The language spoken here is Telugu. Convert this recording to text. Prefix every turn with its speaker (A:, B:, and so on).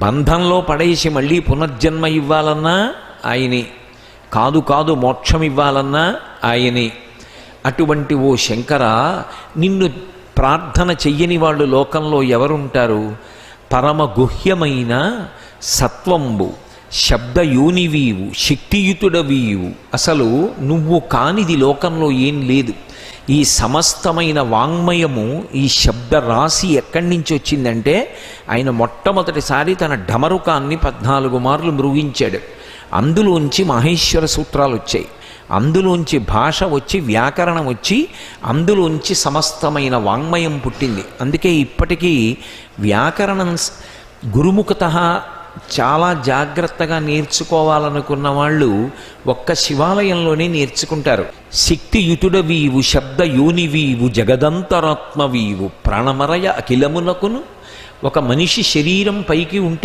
A: బంధంలో పడేసి మళ్ళీ పునర్జన్మ ఇవ్వాలన్నా ఆయనే. కాదు కాదు మోక్షం ఇవ్వాలన్నా ఆయనే. అటువంటి ఓ శంకర నిన్ను ప్రార్థన చెయ్యని వాళ్ళు లోకంలో ఎవరుంటారు? పరమ గుహ్యమైన సత్వంబు శబ్దయోనివీవు శక్తియుతుడవీవు. అసలు నువ్వు కానిది లోకంలో ఏం లేదు. ఈ సమస్తమైన వాంగ్మయము ఈ శబ్ద రాశి ఎక్కడి నుంచి వచ్చిందంటే ఆయన మొట్టమొదటిసారి తన ఢమరుకాన్ని పద్నాలుగు మార్లు మృగించాడు. అందులోంచి మహేశ్వర సూత్రాలు వచ్చాయి. అందులోంచి భాష వచ్చి వ్యాకరణం వచ్చి అందులోంచి సమస్తమైన వాంగ్మయం పుట్టింది. అందుకే ఇప్పటికీ వ్యాకరణం గురుముఖత చాలా జాగ్రత్తగా నేర్చుకోవాలనుకున్న వాళ్ళు ఒక్క శివాలయంలోనే నేర్చుకుంటారు. శక్తియుతుడవీవు శబ్ద యోనివీవు జగదంతరాత్మవీవు ప్రాణమరయ అఖిలమునకును. ఒక మనిషి శరీరం పైకి ఉంటే